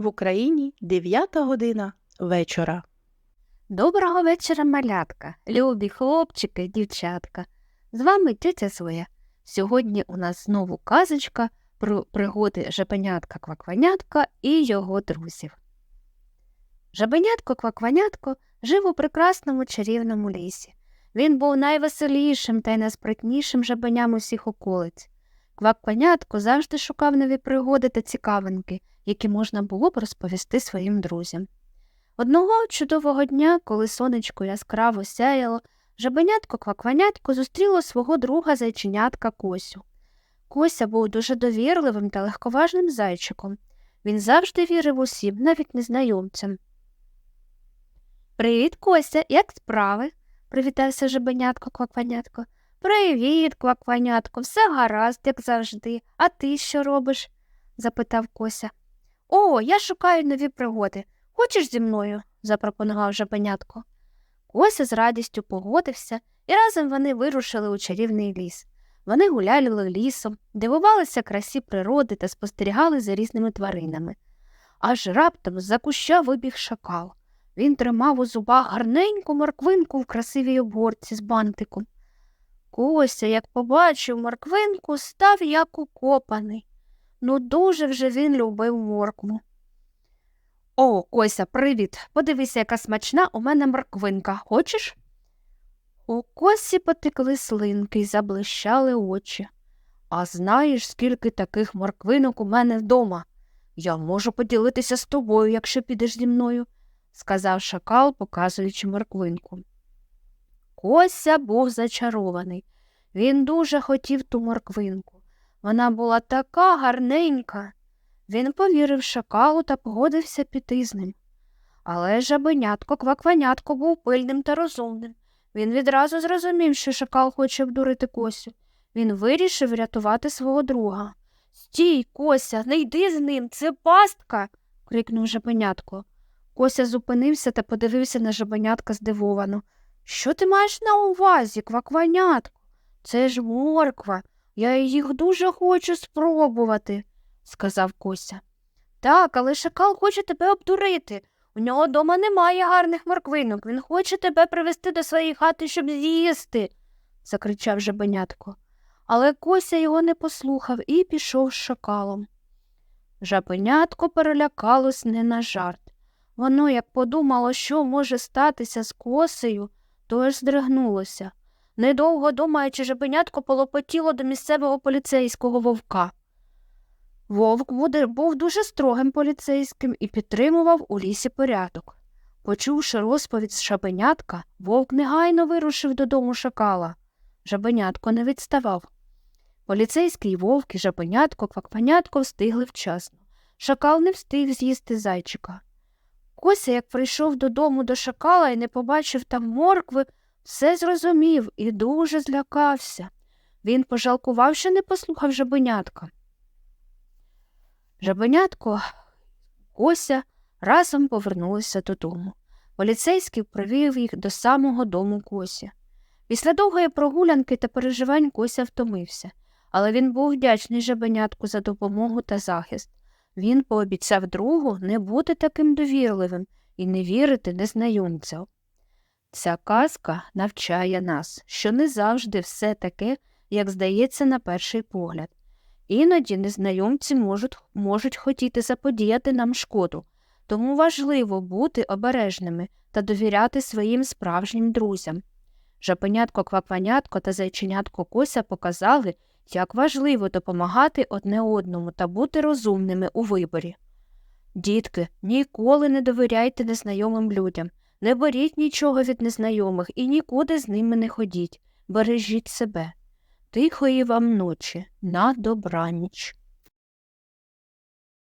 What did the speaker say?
В Україні 9 година вечора. Доброго вечора, малятка, любі хлопчики, дівчатка. З вами тетя Своя. Сьогодні у нас знову казочка про пригоди жабенятка Квакванятка і його друзів. Жабенятко Квакванятко жив у прекрасному чарівному лісі. Він був найвеселішим та й найспритнішим жабеням усіх околиць. Квакванятко завжди шукав нові пригоди та цікавинки, які можна було б розповісти своїм друзям. Одного чудового дня, коли сонечко яскраво сяяло, жабенятко квакванятко зустріло свого друга зайченятка Косю. Кося був дуже довірливим та легковажним зайчиком. Він завжди вірив усім, навіть незнайомцям. Привіт, Кося, як справи? привітався жабенятко квакванятко. Привіт, квакванятко, все гаразд, як завжди. А ти що робиш? запитав Кося. О, я шукаю нові пригоди. Хочеш зі мною? запропонував жабенятко. Кося з радістю погодився, і разом вони вирушили у чарівний ліс. Вони гуляли лісом, дивувалися красі природи та спостерігали за різними тваринами. Аж раптом з-за куща вибіг шакал. Він тримав у зубах гарненьку морквинку в красивій обгорці з бантиком. Кося, як побачив морквинку, став як укопаний. Ну, дуже вже він любив моркву. О, Кося, привіт. Подивися, яка смачна у мене морквинка. Хочеш? У Косі потекли слинки й заблищали очі. А знаєш, скільки таких морквинок у мене вдома? Я можу поділитися з тобою, якщо підеш зі мною, сказав шакал, показуючи морквинку. Кося був зачарований. Він дуже хотів ту морквинку. Вона була така гарненька. Він повірив шакалу та погодився піти з ним. Але жабенятко квакванятко був пильним та розумним. Він відразу зрозумів, що шакал хоче обдурити Косю. Він вирішив рятувати свого друга. Стій, Кося, не йди з ним, це пастка. крикнув жабенятко. Кося зупинився та подивився на жабенятка здивовано. Що ти маєш на увазі, квакванятко? Це ж морква. Я їх дуже хочу спробувати, сказав Кося. Так, але шакал хоче тебе обдурити. У нього дома немає гарних морквинок. Він хоче тебе привезти до своєї хати, щоб з'їсти, закричав жабенятко. Але Кося його не послухав і пішов з шакалом. Жабенятко перелякалось не на жарт. Воно, як подумало, що може статися з косею, то здригнулося. Недовго думаючи, жабенятко полопотіло до місцевого поліцейського вовка. Вовк був дуже строгим поліцейським і підтримував у лісі порядок. Почувши розповідь з шабенятка, вовк негайно вирушив додому шакала. Жабенятко не відставав. Поліцейський вовк і жабенятко, квакпанятко встигли вчасно. Шакал не встиг з'їсти зайчика. Кося, як прийшов додому до шакала і не побачив там моркви, все зрозумів і дуже злякався. Він пожалкував, що не послухав жабенятка. Жабенятко Кося разом повернулися додому. Поліцейський провів їх до самого дому Косі. Після довгої прогулянки та переживань Кося втомився, але він був вдячний жабенятку за допомогу та захист. Він пообіцяв другу не бути таким довірливим і не вірити незнайомцям. Ця казка навчає нас, що не завжди все таке, як здається на перший погляд. Іноді незнайомці можуть, можуть хотіти заподіяти нам шкоду, тому важливо бути обережними та довіряти своїм справжнім друзям. Жапенятко квапанятко та зайченятко Кося показали, як важливо допомагати одне одному та бути розумними у виборі. Дітки, ніколи не довіряйте незнайомим людям, не беріть нічого від незнайомих і нікуди з ними не ходіть, бережіть себе. Тихої вам ночі, на добраніч.